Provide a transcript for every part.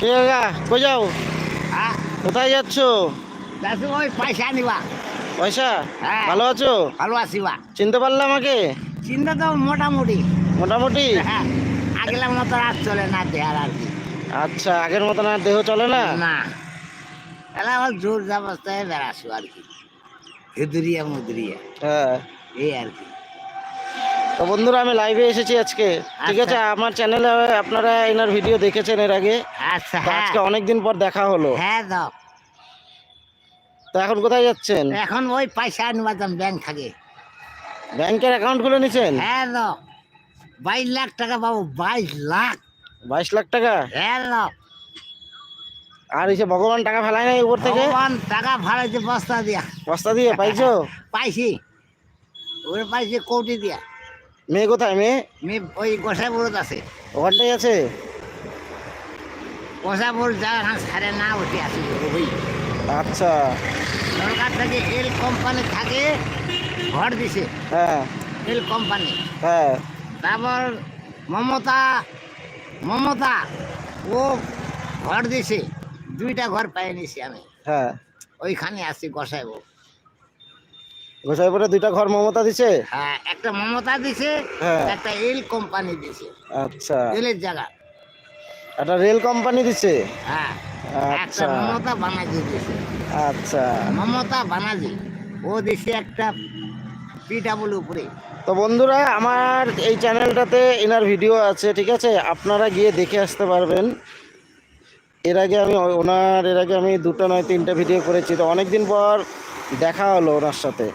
কে কাকা কই যাও? হ্যাঁ? কোথায় যাচ্ছ? ওই পয়সা নিবা পয়সা? হ্যাঁ। ভালো আছো? ভালো চিনতে পারলে আমাকে? চিন্তা তো মোটামুটি। মোটামুটি? হ্যাঁ। আগেলার মতো আর চলে না দেয়ার আর কি। আচ্ছা আগের দেহ চলে না? না। আমার জোর জাবস্থায় বেড়াসু আর কি। হেদুরিয়া মুদুরিয়া হ্যাঁ। এই আর কি। তো বন্ধুরা আমি লাইভে এসেছি আজকে। ঠিক আছে আচ্ছা। আমার চ্যানেলে আপনারা এনার ভিডিও দেখেছেন এর আগে। আচ্ছা হ্যাঁ। আজকে অনেকদিন পর দেখা হলো। হ্যাঁ দাও। তো এখন কোথায় যাচ্ছেন? এখন ওই পয়সা নিবাতাম ব্যাংক থাকে। ব্যাংকের অ্যাকাউন্ট খুলে নিছেন? হ্যাঁ দাও। বাইশ লাখ টাকা বাবু বাইশ লাখ। বাইশ লাখ টাকা? হ্যাঁ দাও। আর এসে ভগবান টাকা ফেলায় নাই উপর থেকে? ভগবান টাকা ভাড়াইছে বস্তা দিয়া। বস্তা দিয়ে পাইছো? পাইছি। ওরে পাইছি কোটি দিয়া। মেয়ে কোথায় মেয়ে? মেয়ে ওই গোসাই বড়ত আছে। ওখানটাই আছে? গোসাই বড় জায়গা সারে না উঠে আসি ওই আচ্ছা। সরকার থেকে এল কোম্পানি থাকে ঘর দিছে। হ্যাঁ। L company. হ্যাঁ। তারপর মমতা মমতা ও ঘর দিছে। দুইটা ঘর পাই নিছি আমি। হ্যাঁ। ওইখানে আছি গোসাই বউ গোসাইপুরে দুইটা ঘর মমতা দিছে? হ্যাঁ একটা মমতা দিছে হ্যাঁ। একটা এল কোম্পানি দিছে। আচ্ছা। এলের জায়গা। একটা রেল কোম্পানি দিছে? হ্যাঁ আচ্ছা। মমতা বানাজি দিছে। আচ্ছা। মমতা বানাজি ও দিছে একটা পিডাবল উপরে। তো বন্ধুরা আমার এই চ্যানেলটাতে এনার ভিডিও আছে ঠিক আছে? আপনারা গিয়ে দেখে আসতে পারবেন। এর আগে আমি ওনার এর আগে আমি দুটো নয় তিনটা ভিডিও করেছি। তো অনেক দিন পর দেখা হলো ওনার সাথে।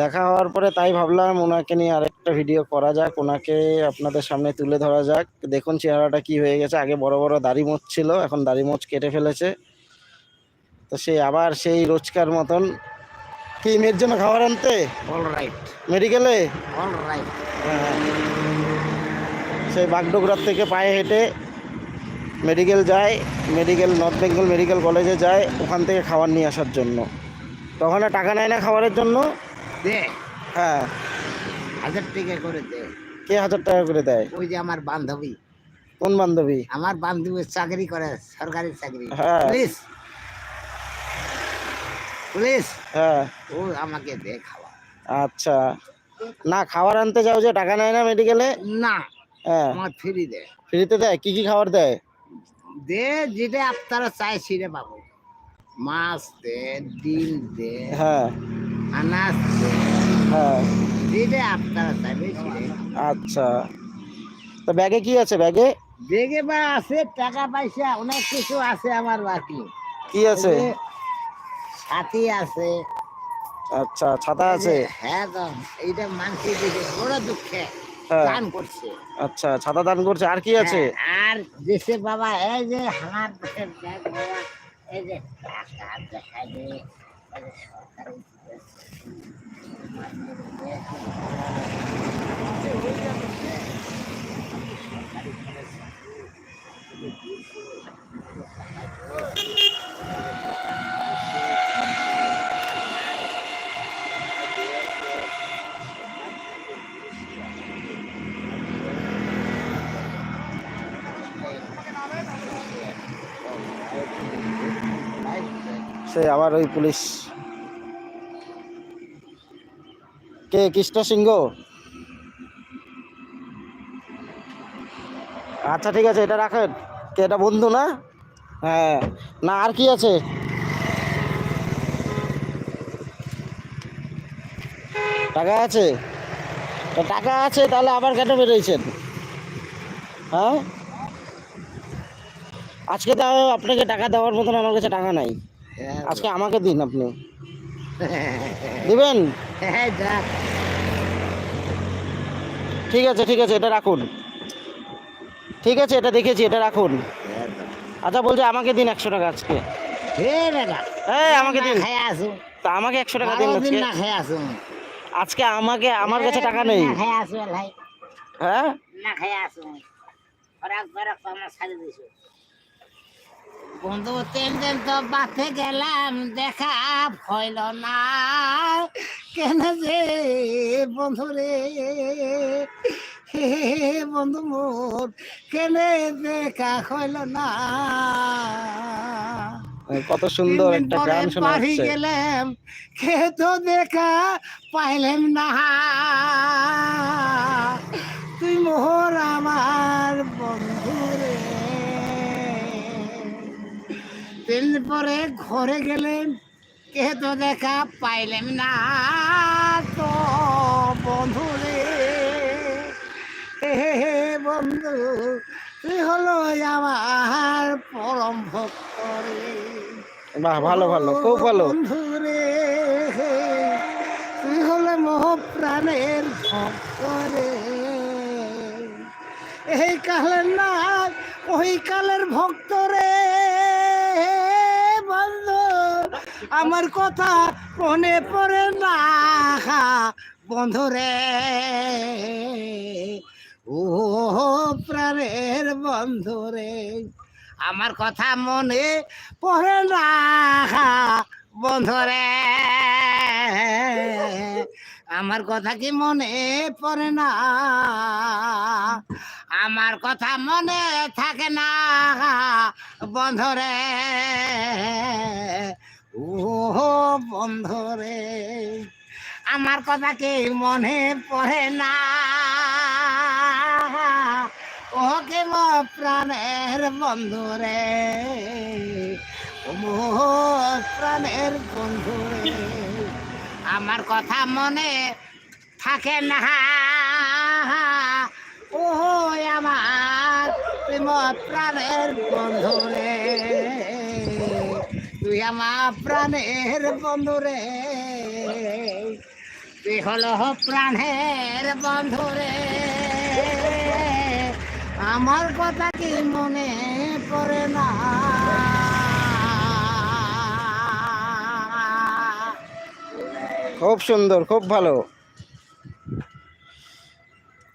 দেখা হওয়ার পরে তাই ভাবলাম ওনাকে নিয়ে আরেকটা ভিডিও করা যাক ওনাকে আপনাদের সামনে তুলে ধরা যাক। দেখুন চেহারাটা কি হয়ে গেছে। আগে বড় বড় দাড়ি মোচ ছিল এখন দাড়ি মোচ কেটে ফেলেছে। তো সে আবার সেই রোজকার মতন। কি মেয়ের জন্য খাবার আনতে? মেডিকেলে? হ্যাঁ। সেই বাগডোগরার থেকে পায়ে হেঁটে মেডিকেল যায় মেডিকেল নর্থ বেঙ্গল মেডিকেল কলেজে যায় ওখান থেকে খাবার নিয়ে আসার জন্য। তো ওখানে টাকা নেয় না খাবারের জন্য। দে। হ্যাঁ। হাজার টাকা করে দে। কে হাজার টাকা করে দেয়? ওই যে আমার বান্ধবী। কোন বান্ধবী? আমার বান্ধবী চাকরি করে সরকারি চাকরি। হ্যাঁ। পুলিশ। পুলিশ। হ্যাঁ। ও আমাকে দে খাওয়া। আচ্ছা। না খাবার আনতে যাও যে টাকা নেয় না মেডিকেলে? না। হ্যাঁ। আমার ফ্রি দে। ফ্রিতে দেয়? কি কি খাবার দেয়? দে যেটা আপনারা চাই সেটা পাবো। মাছ দে ডিম দে। হ্যাঁ। আনাজ হ্যাঁ। আচ্ছা। তো ব্যাগে কি আছে ব্যাগে? দেখে বা আছে টাকা পয়সা অনেক কিছু আছে আমার বাকি। কি আছে? সাথী আছে। আচ্ছা ছাতা আছে? হ্যাঁ এইটা মানসি দিকে বড় দুঃখে। হ্যাঁ। দান করছে। আচ্ছা ছাতা দান করছে আর কি আছে? হ্যাঁ, আর দেশে বাবা এই যে ব্যাগ বাবা এই যে টাকা দেখা যে এই যে সরকারি সে আবার ওই পুলিশ কে? কৃষ্ণ সিংহ? আচ্ছা ঠিক আছে এটা রাখেন। কে? এটা বন্ধু না? হ্যাঁ। না আর কি আছে? টাকা আছে? টাকা আছে তাহলে আবার কেন বেরিয়েছেন হ্যাঁ? আজকে তাও আপনাকে টাকা দেওয়ার মতন আমার কাছে টাকা নাই। হ্যাঁ, আজকে আমাকে দিন আপনি। দিবেন? হ্যাঁ, ঠিক আছে ঠিক আছে এটা রাখুন। ঠিক আছে এটা দেখেছি এটা রাখুন। আচ্ছা বলছে আমাকে দিন একশো টাকা আজকে। হ্যাঁ আমাকে দিন। তা আমাকে একশো টাকা দিন আজকে। আজকে আমাকে আমার কাছে টাকা নেই। হ্যাঁ না খাই আসু ফরাক ফরাক আমার ছাড়ি দিছো বন্ধু তিন দিন তো বাথে গেলাম দেখা হইল না। কেন যে বন্ধু রে? বন্ধু মোর কেনে দেখা হইল না? কত সুন্দর একটা গান শোনা বাড়ি গেলাম কে তো দেখা পাইলাম না। তুই মোহর আমার পরে ঘরে গেলেন কে তো দেখা পাইলেন না তো বন্ধু রে। হে বন্ধু তুই হলো আমার পরম ভক্ত রে। বাহ ভালো ভালো খুব ভালো। বন্ধুরে তুই হলে মোহ প্রাণের ভক্ত রে। এই কালের না ওই কালের ভক্ত রে বন্ধু আমার কথা মনে পড়ে না বন্ধু রে ও প্রাণের বন্ধু রে আমার কথা মনে পড়ে না বন্ধুরে। আমার কথা কি মনে পড়ে না? আমার কথা মনে থাকে না বন্ধুরে। ও বন্ধুরে, আমার কথা কি মনে পড়ে না? ওকে মো প্রাণের বন্ধু রে ও প্রাণের বন্ধু রে আমার কথা মনে থাকে না। ও আমার তুই মো প্রাণের বন্ধু রে তুই আমার প্রাণের বন্ধু রে। তুই হল প্রাণের বন্ধু রে। আমার কথা কি মনে পড়ে না? খুব সুন্দর, খুব ভালো।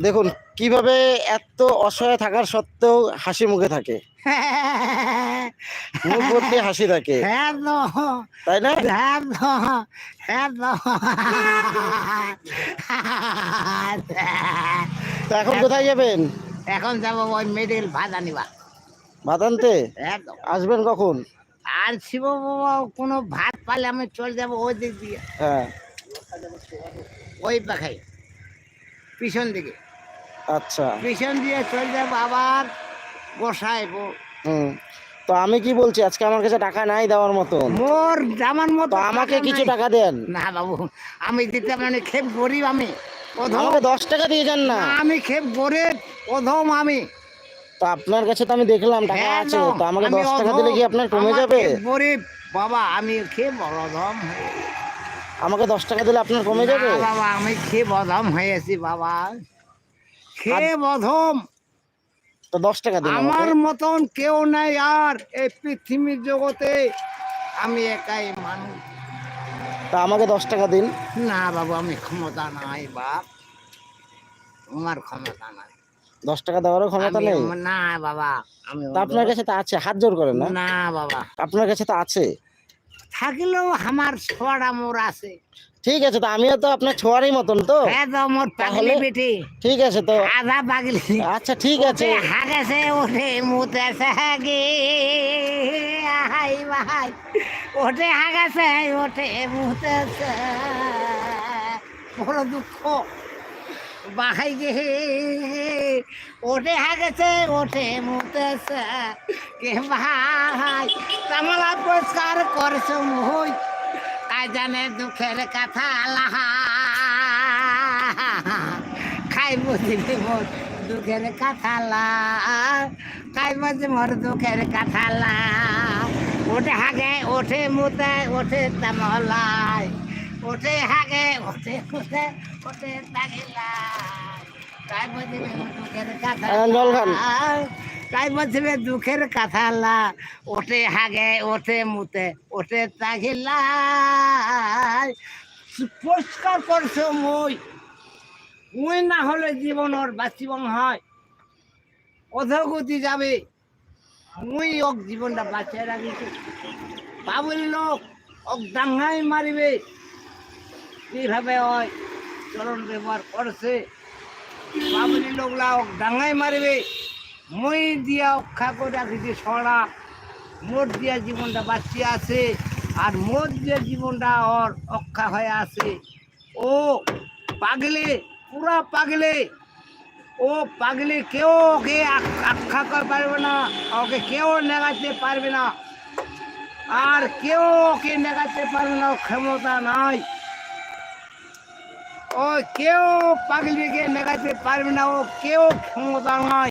দেখুন কীভাবে এত অসহায় থাকার সত্ত্বেও হাসি মুখে থাকে। মুখ ভর্তি হাসি থাকে। হ্যাঁ তাই না? হ্যাঁ হ্যাঁ এখন কোথায় যাবেন? এখন যাব ওই মেডেল ভাজা নিবা ভাত আনতে আসবেন কখন? আর শিব বাবা কোনো ভাত পালে আমি চলে যাব ওই দিক দিয়ে। হ্যাঁ। ওই পাখাই পিছন দিকে। আচ্ছা। পিছন দিয়ে চলে যাব আবার বসাইবো হুম। তো আমি কি বলছি আজকে আমার কাছে টাকা নাই দেওয়ার মতন? মোর জামান মতো আমাকে কিছু টাকা দেন। না বাবু আমি দিতে মানে খেপ গরিব আমি। আমাকে দশ টাকা দিয়ে যান না। আমি খেপ গরিব প্রথম আমি। তো আপনার কাছে তো আমি দেখলাম টাকা হ্যাঁ আছে। তো, আমাকে দশ টাকা দিলে কি আপনার কমে যাবে? গরিব বাবা আমি খেয়ে বড়দম আমাকে দশ টাকা দিলে আপনার কমে যাবে? বাবা আমি খেয়ে বদম হয়েছি বাবা। খেয়ে বধম তো দশ টাকা দিন আমার মতন কেউ নাই আর এই পৃথিবীর জগতে। আমি একাই মানুষ। তা আমাকে দশ টাকা দিন। না বাবু আমি ক্ষমতা নাই বাপ। আমার ক্ষমতা নাই। দশ টাকা দেওয়ারও ক্ষমতা নেই? না বাবা আমি আপনার কাছে তো আছে হাত জোর করেন না। না বাবা। আপনার কাছে তো আছে। থাকলেও আমার ছোড়া মোর আছে। ঠিক আছে তো আমিও তো আপনার ছোয়ারই মতন তো। হ্যাঁ তো মোর পাগলি বেটি। ঠিক আছে তো। আধা পাগলি। আচ্ছা ঠিক আছে। ওঠে হাগেছে ওঠে মুতেছে হাগে হাই ভাই ওঠে হাগেছে ওঠে বড় দুঃখ। বাহাই গে। ওঠে হাগেছে ওঠে কে ভাই তামলা পরিষ্কার করছ মুই। তাই জানে দুঃখের কথা খাই বুঝিবি মোর দুঃখের কথা খাই বুঝি মোর দুঃখের কথা ওঠে হাগে ওঠে মুতে ওঠে তামলায়। ওঠে হাগে ওঠে মুতে ওঠে তাগিলাই তাই মোর দুঃখের তাই বুঝিবি ওঠে হাগে, ওঠে মুতে তাগিলাই পরিষ্কার করছ মই। মুই না হলে জীবনের বাঁচিব হয়। অধগতি যাবে। মুই ওক জীবনটা বাঁচিয়ে রাখিছি। বাবুল লোক ওক ডাঙ্গাই মারিবে। কীভাবে হয় চলন ব্যবহার করছে। বাবুলি লোকলা ডাঙাই মারবে। মই দিয়া অক্ষা করে রাখিছে সরা। মোট দিয়া জীবনটা বাঁচিয়ে আছে, আর মোট দিয়া জীবনটা ওর অক্ষা হয়ে আছে। ও পাগলে, পুরা পাগলে। ও পাগলে কেউ ওকে আখ্যা করতে পারবে না, ওকে কেউ নেগাতে পারবে না। আর কেউ ওকে নেগাতে পারবে না ক্ষমতা নাই। ও কেউ পাগলিকে মেঘাতে পারবে না ও কেউ ক্ষমতা নাই